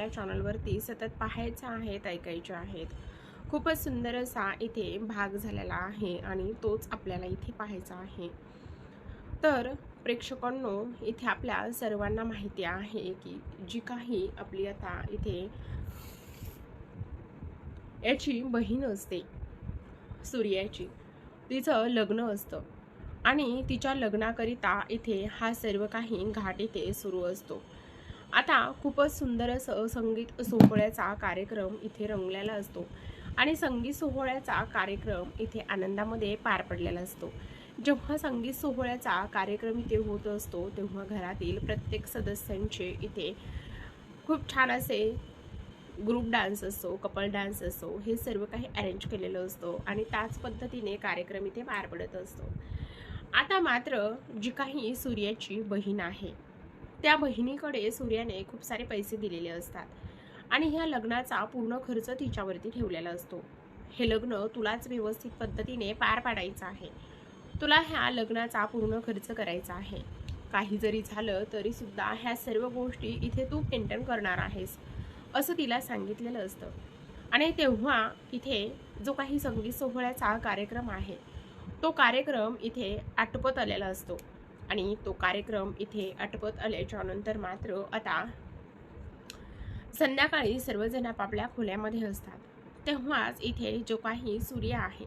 आपल्या चॅनलवरती सतत पाहायच्या आहेत ऐकायच्या आहेत खूपच सुंदर असा इथे भाग झालेला आहे आणि तोच आपल्याला इथे पाहायचा आहे. तर प्रेक्षकांनो इथे आपल्या सर्वांना माहिती आहे की जी काही आपली आता इथे याची बहीण असते सूर्याची तिचं लग्न असतं. आणि तिच्या लग्नाकरिता इथे हा सर्व काही घाट इथे सुरू असतो. आता खूपच सुंदर असं संगीत सोहळ्याचा कार्यक्रम इथे रंगलेला असतो. आणि संगीत सोहळ्याचा कार्यक्रम इथे आनंदामध्ये पार पडलेला असतो. जेव्हा संगीत सोहळ्याचा कार्यक्रम इथे होत असतो तेव्हा घरातील प्रत्येक सदस्यांचे इथे खूप छान असे ग्रुप डान्स असो कपल डान्स असो हे सर्व काही अरेंज केलेलं असतो आणि त्याच पद्धतीने कार्यक्रम इथे पार पडत असतो. आता मात्र जी काही सूर्याची बहीण आहे त्या बहिणीकडे सूर्याने खूप सारे पैसे दिलेले असतात. आणि ह्या लग्नाचा पूर्ण खर्च तिच्यावरती ठेवलेला असतो. हे लग्न तुलाच व्यवस्थित पद्धतीने पार पाडायचं आहे. तुला ह्या लग्नाचा पूर्ण खर्च करायचा आहे. काही जरी झालं तरी सुद्धा ह्या सर्व गोष्टी इथे तू मेंटेन करणार आहेस असं तिला सांगितलेलं असतं. आणि तेव्हा इथे जो काही संगीत सोहळ्याचा कार्यक्रम आहे तो कार्यक्रम इथे आटपत आलेला असतो. आणि तो कार्यक्रम इथे आटपत आल्याच्यानंतर मात्र आता संध्याकाळी सर्वजण आपापल्या खोल्यामध्ये असतात. तेव्हाच इथे जो काही सूर्य आहे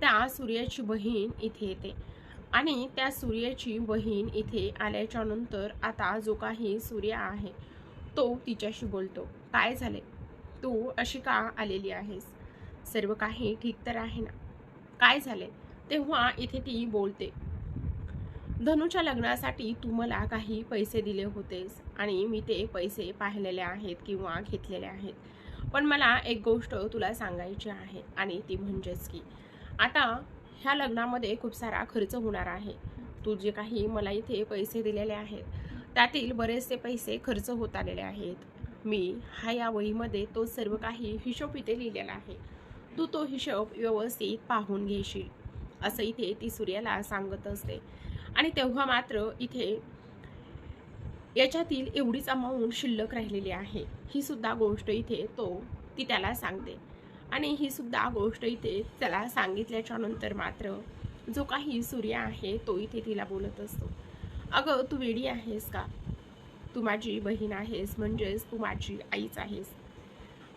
त्या सूर्याची बहीण इथे येते. आणि त्या सूर्याची बहीण इथे आल्याच्यानंतर आता जो काही सूर्य आहे तो तिच्याशी बोलतो काय झाले? तू अशी का आलेली आहेस? सर्व काही ठीक तर आहे ना? काय झाले? तेव्हा इथे ती बोलते धनुच्या लग्नासाठी तू मला काही पैसे दिले होतेस आणि मी ते पैसे पाहिलेले आहेत किंवा घेतलेले आहेत. पण मला एक गोष्ट तुला सांगायची आहे आणि ती म्हणजेच की आता ह्या लग्नामध्ये खूप सारा खर्च होणार आहे. तू जे काही मला इथे पैसे दिलेले आहेत त्यातील बरेचसे पैसे खर्च होत आलेले आहेत. मी हा या वहीमध्ये तो सर्व काही हिशोब इथे लिहिलेला आहे. तू तो हिशोब व्यवस्थित पाहून घेशील असं इथे ती सूर्याला सांगत असते. आणि तेव्हा मात्र इथे याच्यातील एवढीच अमाऊंट शिल्लक राहिलेली आहे. ही सुद्धा गोष्ट इथे तो ती त्याला सांगते. आणि ही सुद्धा गोष्ट इथे त्याला सांगितल्याच्या नंतर मात्र जो काही सूर्य आहे तो इथे तिला बोलत असतो. अगं तू वेडी आहेस का? तू माझी बहीण आहेस म्हणजेच तू माझी आईच आहेस.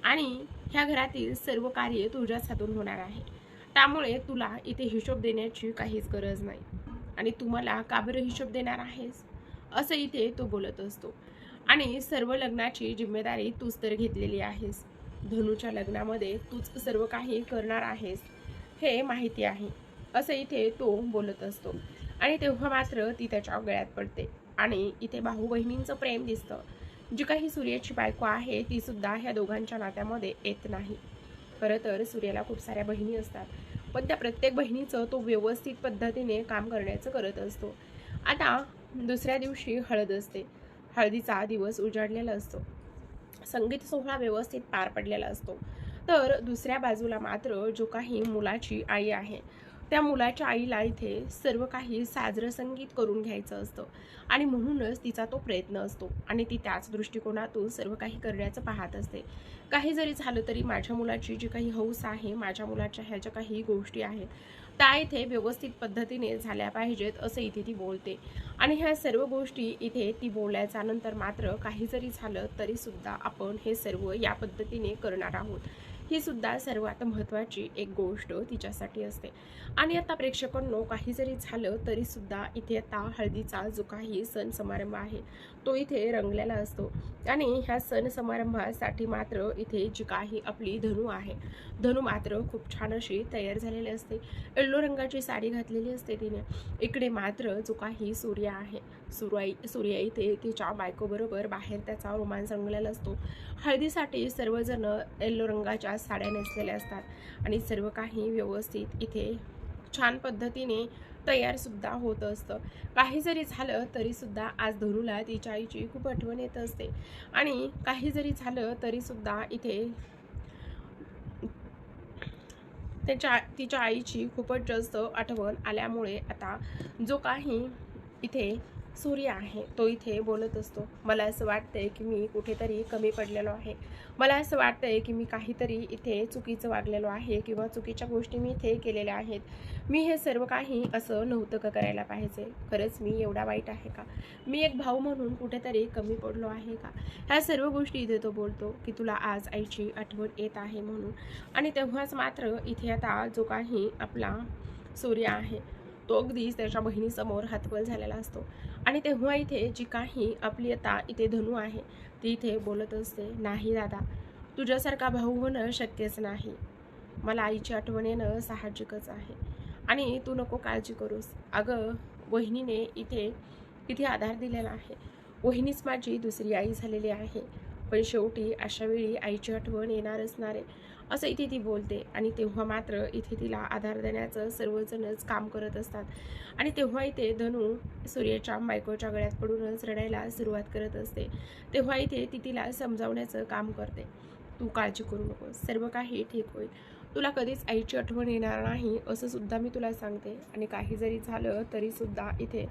आणि ह्या घरातील सर्व कार्य तुझ्याच हातून होणार आहे. त्यामुळे तुला इथे हिशोब देण्याची काहीच गरज नाही. आणि तू मला का बरं हिशोब देणार आहेस? असं इथे तो बोलत असतो. आणि सर्व लग्नाची जिम्मेदारी तूच तर घेतलेली आहेस. धनुच्या लग्नामध्ये तूच सर्व काही करणार आहेस हे माहिती आहे. असं इथे तो बोलत असतो. आणि तेव्हा मात्र ती त्याच्या गळ्यात पडते. आणि इथे भाऊ बहिणींचं प्रेम दिसतं. जी काही सूर्याची बायको आहे ती सुद्धा ह्या दोघांच्या नात्यामध्ये येत नाही. खरं तर सूर्याला खूप साऱ्या बहिणी असतात. पण त्या प्रत्येक बहिणीचं तो व्यवस्थित पद्धतीने काम करण्याचं करत असतो. आता दुसऱ्या दिवशी हळद असते. हळदीचा दिवस उजाडलेला असतो. संगीत सोहळा व्यवस्थित पार पडलेला असतो. तर दुसऱ्या बाजूला मात्र जो काही मुलाची आई आहे त्या मुलाच्या आईला इथे सर्व काही साजरं संगीत करून घ्यायचं असतं. आणि म्हणूनच तिचा तो प्रयत्न असतो. आणि ती त्याच दृष्टिकोनातून सर्व काही करण्याचं पाहत असते. काही जरी झालं तरी माझ्या मुलाची जी काही हौस आहे माझ्या मुलाच्या ह्या ज्या काही गोष्टी आहेत त्या इथे व्यवस्थित पद्धतीने झाल्या पाहिजेत असं इथे ती बोलते. आणि ह्या सर्व गोष्टी इथे ती बोलायच्या नंतर मात्र काही जरी झालं तरीसुद्धा आपण हे सर्व या पद्धतीने करणार आहोत. ही सुद्धा सर्वात महत्त्वाची एक गोष्ट तिच्यासाठी असते. आणि आता प्रेक्षकांनो काही जरी झालं तरी सुद्धा इथे आता हळदीचा जो काही सण समारंभ आहे तो इथे रंगलेला असतो. आणि ह्या सण समारंभासाठी मात्र इथे जी काही आपली धनू आहे धनू मात्र खूप छान अशी तयार झालेली असते. येल्लो रंगाची साडी घातलेली असते तिने. इकडे मात्र जो काही सूर्य आहे सुरुवाई सूर्य इथे तिच्या बायकोबरोबर बाहेर त्याचा रोमांस रंगलेला असतो. हळदीसाठी सर्वजण येल्लो रंगाच्या साड्या नेसलेल्या असतात आणि सर्व काही व्यवस्थित इथे छान पद्धतीने तयारसुद्धा होत असतं. काही जरी झालं तरीसुद्धा आज धरूला तिच्या आईची खूप आठवण येत असते. आणि काही जरी झालं तरीसुद्धा इथे त्याच्या तिच्या आईची खूपच जास्त आठवण आल्यामुळे आता जो काही इथे सूर्य आहे तो इथे बोलत असतो. मला असं वाटतंय की मी कुठेतरी कमी पडलेलो आहे. मला असं वाटतंय की मी काहीतरी इथे चुकीचं वागलेलो आहे किंवा चुकीच्या गोष्टी मी इथे केलेल्या आहेत. मी हे सर्व काही असं नव्हतं का करायला पाहिजे. खरंच मी एवढा वाईट आहे का? मी एक भाऊ म्हणून कुठेतरी कमी पडलो आहे का? ह्या सर्व गोष्टी इथे तो बोलतो की तुला आज आईची आठवण येत आहे म्हणून. आणि तेव्हाच मात्र इथे आता जो काही आपला सूर्य आहे तो अगदीच त्याच्या बहिणीसमोर हातबल झालेला असतो. आणि तेव्हा इथे जी काही आपली आता इथे धनू आहे ती इथे बोलत असते नाही दादा तुझ्यासारखा भाऊ होणं शक्यच नाही. मला आईची आठवण येणं साहजिकच आहे. आणि तू नको काळजी करूस. अगं वहिनीने इथे इथे आधार दिलेला आहे. वहिनीच माझी दुसरी आई झालेली आहे. पण शेवटी अशावेळी आईची आठवण येणारच नारे असं इथे ती बोलते आणि तेव्हा मात्र इथे तिला आधार देण्याचं सर्वजणच काम करत असतात. आणि तेव्हा इथे धनू सूर्याच्या बायकोच्या गळ्यात पडूनच रडायला सुरुवात करत असते. तेव्हा इथे ती तिला समजावण्याचं काम करते. तू काळजी करू नकोस. सर्व काही ठीक होईल. तुला कधीच आईची आठवण येणार नाही असं सुद्धा मी तुला सांगते. आणि काही जरी झालं तरी सुद्धा इथे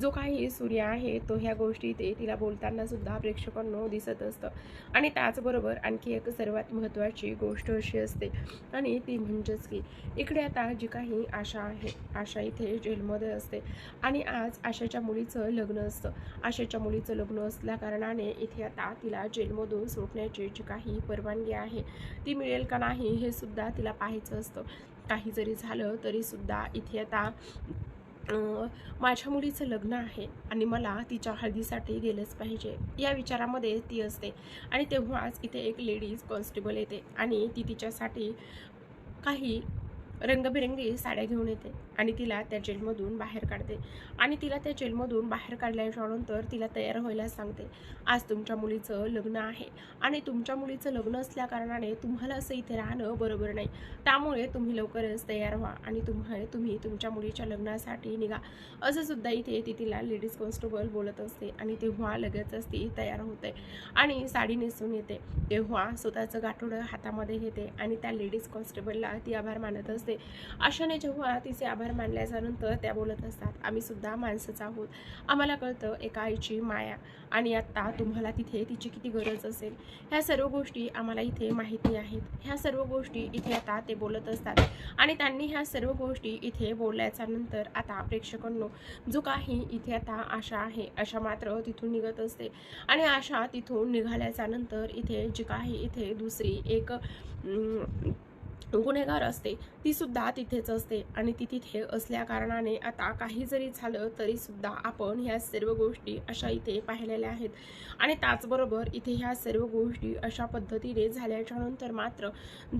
जो काही सूर्य आहे तो ह्या गोष्टी इथे तिला बोलताना सुद्धा प्रेक्षकांना दिसत असतं. आणि त्याचबरोबर आणखी एक सर्वात महत्त्वाची गोष्ट अशी असते आणि ती म्हणजेच की इकडे आता जी काही आशा आहे आशा इथे जेलमध्ये असते. आणि आज आशाच्या मुलीचं लग्न असतं. आशाच्या मुलीचं लग्न असल्या कारणाने इथे आता तिला जेलमधून सुटण्याची जी काही परवानगी आहे ती मिळेल का नाही हे सुद्धा तिला पाहायचं असतं. काही जरी झालं तरीसुद्धा इथे आता माझ्या मुलीचं लग्न आहे आणि मला तिच्या हळदीसाठी गेलंच पाहिजे. या विचारामध्ये ती असते. आणि तेव्हाच इथे एक लेडीज कॉन्स्टेबल येते आणि ती तिच्यासाठी काही रंगबिरंगी साड्या घेऊन येते आणि तिला त्या जेलमधून बाहेर काढते. आणि तिला त्या जेलमधून बाहेर काढल्यानंतर तिला तयार व्हायला सांगते आज तुमच्या मुलीचं लग्न आहे आणि तुमच्या मुलीचं लग्न असल्याकारणाने तुम्हाला असं इथे राहणं बरोबर नाही. त्यामुळे तुम्ही लवकरच तयार व्हा आणि तुम्हाला तुम्ही तुमच्या मुलीच्या लग्नासाठी निघा. असं सुद्धा इथे ती तिला लेडीज कॉन्स्टेबल बोलत असते आणि तेव्हा लगेचच ती तयार होते आणि साडी नेसून येते. तेव्हा स्वतःचं गाठोडं हातामध्ये घेते आणि त्या लेडीज कॉन्स्टेबलला ती आभार मानत असते आशाने जेव्हा तिचे आभार मानल्याच्यानंतर त्या बोलत असतात आम्ही सुद्धा माणसंच आहोत. आम्हाला कळतं एका आईची माया आणि आत्ता तुम्हाला तिथे तिची किती गरज असेल. ह्या सर्व गोष्टी आम्हाला इथे माहिती आहेत. ह्या सर्व गोष्टी इथे आता ते बोलत असतात आणि त्यांनी ह्या सर्व गोष्टी इथे बोलल्याच्या नंतर आता प्रेक्षकांनो जो काही इथे आता आशा आहे आशा मात्र तिथून निघत असते आणि आशा तिथून निघाल्याच्या नंतर इथे जी काही इथे दुसरी एक गुन्हेगार असते. ती सुद्धा तिथेच असते आणि ती तिथे असल्या कारणाने आता काही जरी झालं तरी सुद्धा आपण ह्या सर्व गोष्टी अशा इथे पाहिलेल्या आहेत. आणि त्याचबरोबर इथे ह्या सर्व गोष्टी अशा पद्धतीने झाल्याच्यानंतर मात्र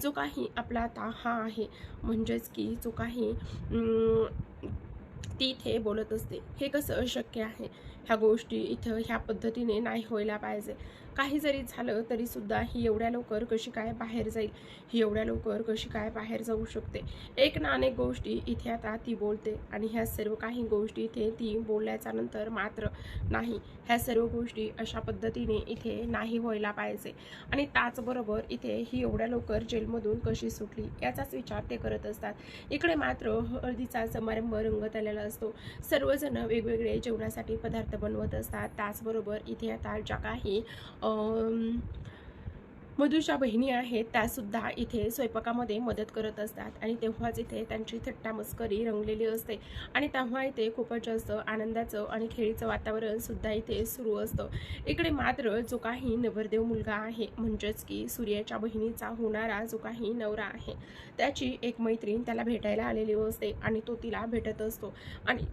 जो काही आपला आता हा आहे म्हणजेच की जो काही ती इथे बोलत असते हे कसं शक्य आहे? ह्या गोष्टी इथं ह्या पद्धतीने नाही व्हायला पाहिजे. काही जरी झालं तरीसुद्धा ही एवढ्या लवकर कशी काय बाहेर जाईल ही एवढ्या लवकर कशी काय बाहेर जाऊ शकते? एक ना अनेक गोष्टी इथे आता ती बोलते आणि ह्या सर्व काही गोष्टी इथे ती बोलल्याच्या नंतर मात्र नाही. ह्या सर्व गोष्टी अशा पद्धतीने इथे नाही व्हायला पाहिजे. आणि त्याचबरोबर इथे ही एवढ्या लवकर जेलमधून कशी सुटली याचाच विचार ते करत असतात. इकडे मात्र हळदीचा समारंभ रंगत आलेला असतो. सर्वजण वेगवेगळे जेवणासाठी पदार्थ बनवत असतात. त्याचबरोबर इथे आता ज्या काही 嗯 मधूच्या बहिणी आहेत त्यासुद्धा इथे स्वयंपाकामध्ये मदत करत असतात आणि तेव्हाच इथे त्यांची थट्टा मस्करी रंगलेली असते आणि तेव्हा इथे खूपच जास्त आनंदाचं आणि खेळीचं वातावरण सुद्धा इथे सुरू असतं. इकडे मात्र जो काही नवरदेव मुलगा आहे म्हणजेच की सूर्याच्या बहिणीचा होणारा जो काही नवरा आहे त्याची एक मैत्रीण त्याला भेटायला आलेली असते आणि तो तिला भेटत असतो. आणि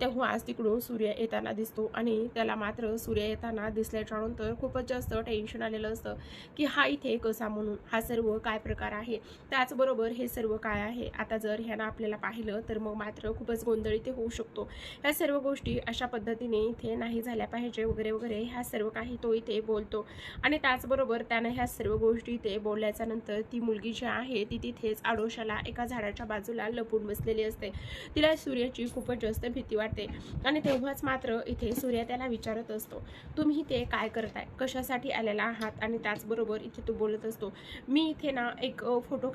तेव्हाच तिकडून सूर्य येताना दिसतो आणि त्याला मात्र सूर्य येताना दिसल्याच्यानंतर खूपच जास्त टेन्शन आलेलं असतं की हा इथे कसा म्हणून हा सर्व काय प्रकार आहे? त्याचबरोबर हे सर्व काय आहे? आता जर ह्यानं आपल्याला पाहिलं तर मग मात्र खूपच गोंधळ इथे होऊ शकतो. ह्या सर्व गोष्टी अशा पद्धतीने इथे नाही झाल्या पाहिजे वगैरे वगैरे ह्या सर्व काही तो इथे बोलतो. आणि त्याचबरोबर त्यानं ह्या सर्व गोष्टी इथे बोलल्याच्या नंतर ती मुलगी जी आहे ती तिथेच आडोशाला एका झाडाच्या बाजूला लपून बसलेली असते. तिला सूर्याची खूपच जास्त भीती वाटते आणि तेव्हाच मात्र इथे सूर्य त्याला विचारत असतो तुम्ही ते काय करताय? कशासाठी आलेला आहात? आणि त्याचबरोबर इथे तो बोलत असतो. मी इथे ना एक फोटो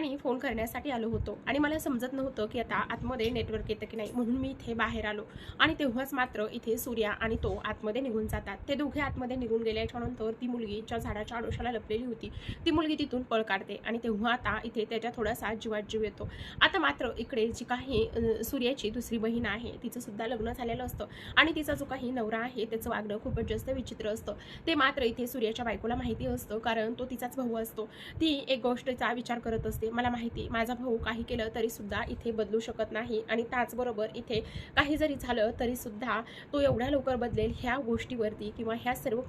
आणि फोन करण्यासाठी आलो होतो. आणि मला समजत नव्हतं की आता आतमध्ये नेटवर्क येतं की नाही म्हणून मी इथे बाहेर आलो. आणि तेव्हाच मात्र इथे सूर्या आणि तो आतमध्ये निघून जातात. ते दोघे आतमध्ये निघून गेल्याच्यानंतर ती मुलगीच्या झाडाच्या आडोशाला लपलेली होती ती मुलगी तिथून पळ काढते आणि तेव्हा आता इथे त्याच्या थोडासा जीवात जीव येतो. आता मात्र इकडे जी काही सूर्याची दुसरी बहीण आहे तिचं सुद्धा लग्न झालेलं असतं. आणि तिचा जो काही नवरा आहे त्याचं वागणं खूपच जास्त विचित्र असतं. ते मात्र इथे सूर्याच्या बायकोला माहिती असतं कारण तो तिचाच भाऊ असतो. ती एक गोष्टीचा विचार करत असते. मला माहिती माझा भाऊ काही केलं तरी सुद्धा इथे बदलू शकत नाही. आणि त्याचबरोबर इथे काही जरी झालं तरी सुद्धा तो एवढ्या लवकर बदलेल ह्या गोष्टीवरती किंवा ह्या सर्व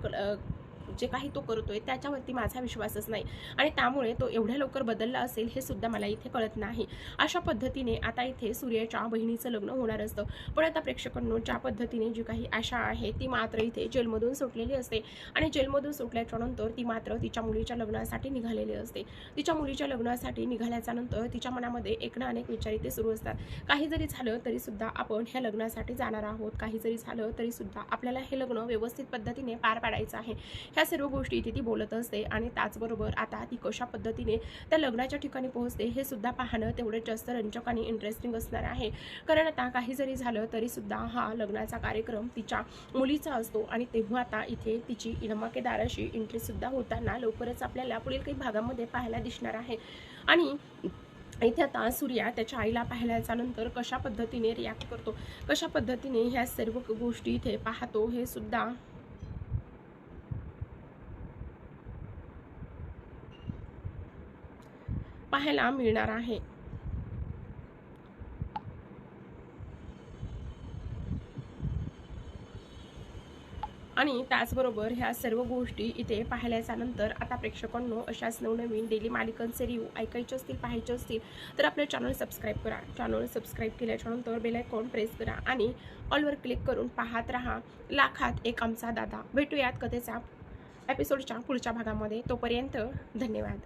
जे काही तो करतोय त्याच्यावरती माझा विश्वासच नाही. आणि त्यामुळे तो एवढ्या लवकर बदलला असेल हे सुद्धा मला इथे कळत नाही. अशा पद्धतीने आता इथे सूर्याच्या बहिणीचं लग्न होणार असतं. पण आता प्रेक्षकांनो ज्या पद्धतीने जी काही आशा आहे ती मात्र इथे जेलमधून सुटलेली असते. आणि जेलमधून सुटल्याच्या नंतर ती मात्र तिच्या मुलीच्या लग्नासाठी निघालेली असते. तिच्या मुलीच्या लग्नासाठी निघाल्याच्या नंतर तिच्या मनामध्ये एक ना अनेक विचार इथे सुरू असतात. काही जरी झालं तरी सुद्धा आपण ह्या लग्नासाठी जाणार आहोत. काही जरी झालं तरी सुद्धा आपल्याला हे लग्न व्यवस्थित पद्धतीने पार पाडायचं आहे. ह्या सर्व गोष्टी इथे ती बोलत असते आणि त्याचबरोबर आता ती कशा पद्धतीने त्या लग्नाच्या ठिकाणी पोहोचते हे सुद्धा पाहणं तेवढं जास्त रंजक आणि इंटरेस्टिंग असणार आहे. कारण आता काही जरी झालं तरीसुद्धा हा लग्नाचा कार्यक्रम तिच्या मुलीचा असतो आणि तेव्हा आता इथे तिची धमाकेदार अशी होताना लवकरच आपल्याला पुढील काही भागामध्ये पाहायला दिसणार आहे. आणि इथे आता सूर्या त्याच्या आईला पाहिल्याच्या नंतर कशा पद्धतीने रिॲक्ट करतो कशा पद्धतीने ह्या सर्व गोष्टी इथे पाहतो हे सुद्धा पाहायला मिळणार आहे. आणि त्याचबरोबर ह्या सर्व गोष्टी इथे पाहिल्याच्या नंतर आता प्रेक्षकांनो अशाच नवनवीन डेली मालिकांचे रिव्ह्यू ऐकायचे असतील पाहायचे असतील तर आपलं चॅनल सबस्क्राईब करा. चॅनल सबस्क्राईब केल्याच्यानंतर बेल आयकॉन प्रेस करा आणि ऑलवर क्लिक करून पाहत राहा. लाखात एक आमचा दादा. भेटूयात कथेचा एपिसोडच्या पुढच्या भागामध्ये. तोपर्यंत धन्यवाद.